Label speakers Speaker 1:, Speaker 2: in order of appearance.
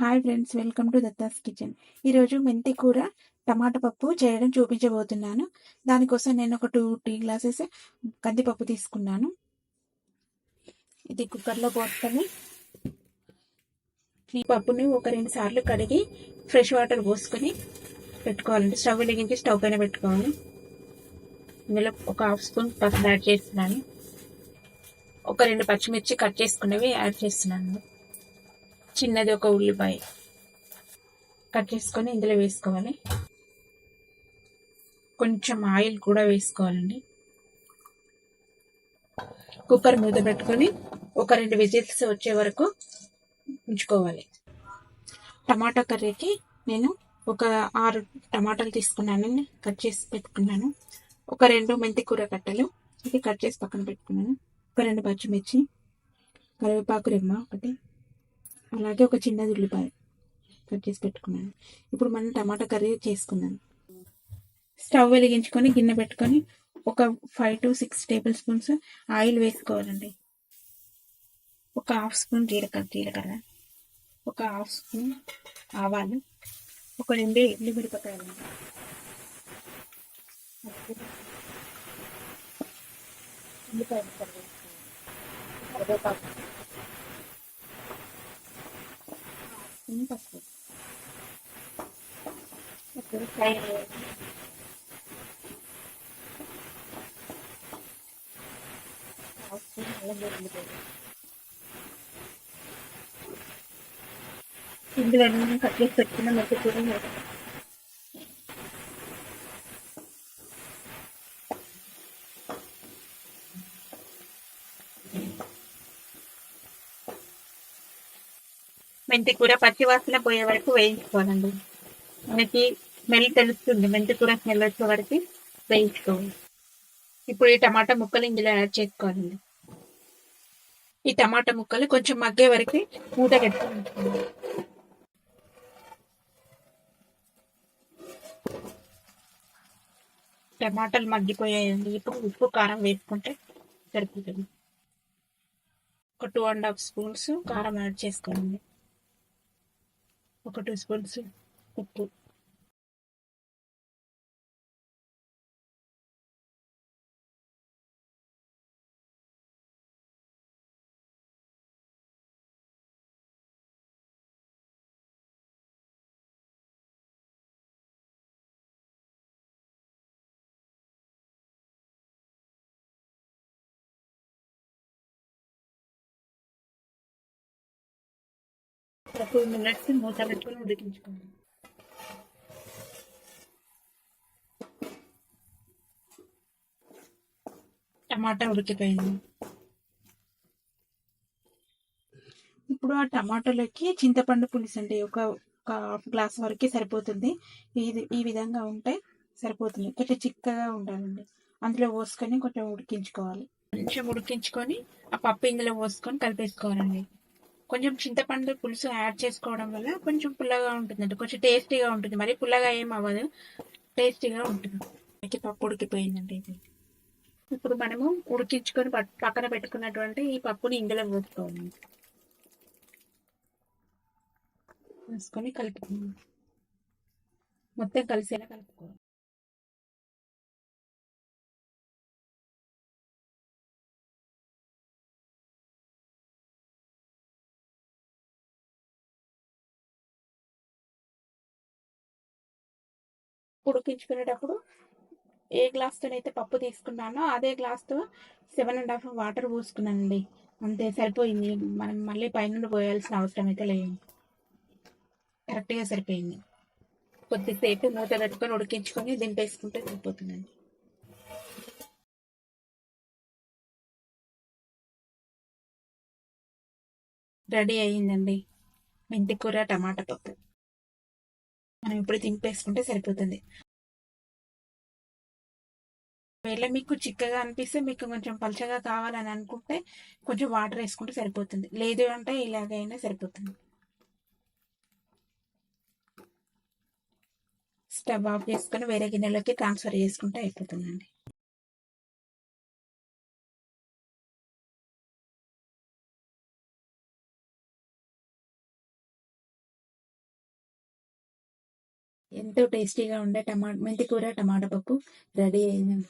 Speaker 1: Hi friends welcome to Datta's kitchen ఈరోజు మెంతి కూర టమాటా పప్పు చేయడం చూపించబోతున్నాను. దానికోసం నేను ఒక టూ టీ గ్లాసెస్ కందిపప్పు తీసుకున్నాను. ఇది కుక్కర్లో పోసుకొని ఈ పప్పుని ఒక రెండు సార్లు కడిగి ఫ్రెష్ వాటర్ పోసుకొని పెట్టుకోవాలండి. స్టవ్ వెలిగించి స్టవ్ పైన పెట్టుకోవాలి. ఇందులో ఒక హాఫ్ స్పూన్ పసుపు యాడ్ చేస్తున్నాను. ఒక రెండు పచ్చిమిర్చి కట్ చేసుకున్నవి యాడ్ చేస్తున్నాను. చిన్నది ఒక ఉల్లిపాయ. కట్ చేసుకొని ఇందులో వేసుకోవాలి. కొంచెం ఆయిల్ కూడా వేసుకోవాలండి. కుక్కర్ మూత పెట్టుకొని ఒక రెండు విజిల్స్ వచ్చే వరకు ఉంచుకోవాలి. టమాటా కర్రీకి నేను ఒక ఆరు టమాటాలు తీసుకున్నాను కట్ చేసి పెట్టుకున్నాను. ఒక రెండు మెంతి కూర కట్టలు. ఇది కట్ చేసి పక్కన పెట్టుకున్నాను. ఒక రెండు పచ్చిమిర్చి కరివేపాకు రెమ్మ ఒకటి అలాగే ఒక చిన్న ఉల్లిపాయ కట్ చేసి పెట్టుకున్నాను. ఇప్పుడు మనం టమాటా కర్రీ చేసుకుందాం. స్టవ్ వెలిగించుకొని గిన్నె పెట్టుకొని ఒక five to six table spoons oil వేసుకోవాలండి. ఒక హాఫ్ స్పూన్ జీలకర్ర జీలకర్ర ఒక హాఫ్ స్పూన్ ఆవాలు ఒక రెండు ఇడ్లీ మిరపకాయలు. ఉల్లిపాయ కరివేపాకు. స్పూన్ పసుపు ఇప్పుడు ఫ్రై హాఫ్ స్పూన్ అల్లం వెల్లుల్లి ఇందులో కట్ చేసి పెట్టుకున్న మెంతి కూర పచ్చి వాసన పోయే వరకు వేయించుకోవాలండి. మనకి స్మెల్ తెలుస్తుంది మెంతి కూర స్మెల్ వచ్చే వరకు వేయించుకోవాలి. ఇప్పుడు ఈ టమాటా ముక్కలు ఇందులో యాడ్ చేసుకోవాలండి. ఈ టమాటా ముక్కలు కొంచెం మగ్గే వరకు మూత పెట్టుకోవాలి. టమాటాలు మగ్గిపోయాయండి. ఇప్పుడు ఉప్పు కారం వేసుకుంటే సరిపోతుంది. ఒక టూ అండ్ హాఫ్ స్పూన్స్ కారం యాడ్ చేసుకోండి ఒక ఒక టూ మినిట్స్ మూత పెట్టుకుని ఉడికించుకోండి. టమాటా ఉడికిపోయింది. ఇప్పుడు ఆ టమాటోలోకి చింతపండు పులుసు అంటే ఒక ఒక హాఫ్ గ్లాస్ వరకు సరిపోతుంది. ఇది ఈ విధంగా ఉంటే సరిపోతుంది. కొంచెం చిక్కగా ఉండాలండి. అందులో పోసుకొని కొంచెం ఉడికించుకోవాలి. కొంచెం ఉడికించుకొని ఆ పప్పు ఇందులో పోసుకొని కలిపేసుకోవాలండి. కొంచెం చింతపండు పులుసు యాడ్ చేసుకోవడం వల్ల కొంచెం పుల్లగా ఉంటుందండి. కొంచెం టేస్టీగా ఉంటుంది. మరి పుల్లగా ఏం అవ్వదు. టేస్టీగా ఉంటుంది. పప్పు ఉడికిపోయిందండి ఇది. ఇప్పుడు మనము ఉడికించుకొని పక్కన పెట్టుకున్నటువంటి ఈ పప్పుని ఇందులో పోసుకోవాలి వేసుకొని కలుపుకుందాం మొత్తం కలిసేలా కలుపుకోవాలి. ఉడికించుకునేటప్పుడు ఏ గ్లాస్తోనైతే పప్పు తీసుకున్నానో అదే గ్లాస్తో సెవెన్ అండ్ హాఫ్ వాటర్ పోసుకున్నానండి. అంతే సరిపోయింది. మనం మళ్ళీ పైన పోయాల్సిన అవసరం అయితే లేదు. కరెక్ట్గా సరిపోయింది. కొద్దిసేపు మూత పెట్టుకొని ఉడికించుకొని దింపేసుకుంటే సరిపోతుందండి. రెడీ అయ్యిందండి. మెంతికూర టమాటా పప్పు. మనం ఇప్పుడు దింపేసుకుంటే సరిపోతుంది. ఒకవేళ మీకు చిక్కగా అనిపిస్తే మీకు కొంచెం పలచగా కావాలని అనుకుంటే కొంచెం వాటర్ వేసుకుంటే సరిపోతుంది. లేదు అంటే ఇలాగైనా సరిపోతుంది. స్టవ్ ఆఫ్ చేసుకొని వేరే గిన్నెలోకి ట్రాన్స్ఫర్ చేసుకుంటే అయిపోతుందండి. ఎంతో టేస్టీగా ఉండే టమాటా మెంతి కూర టమాటా పప్పు రెడీ అయింది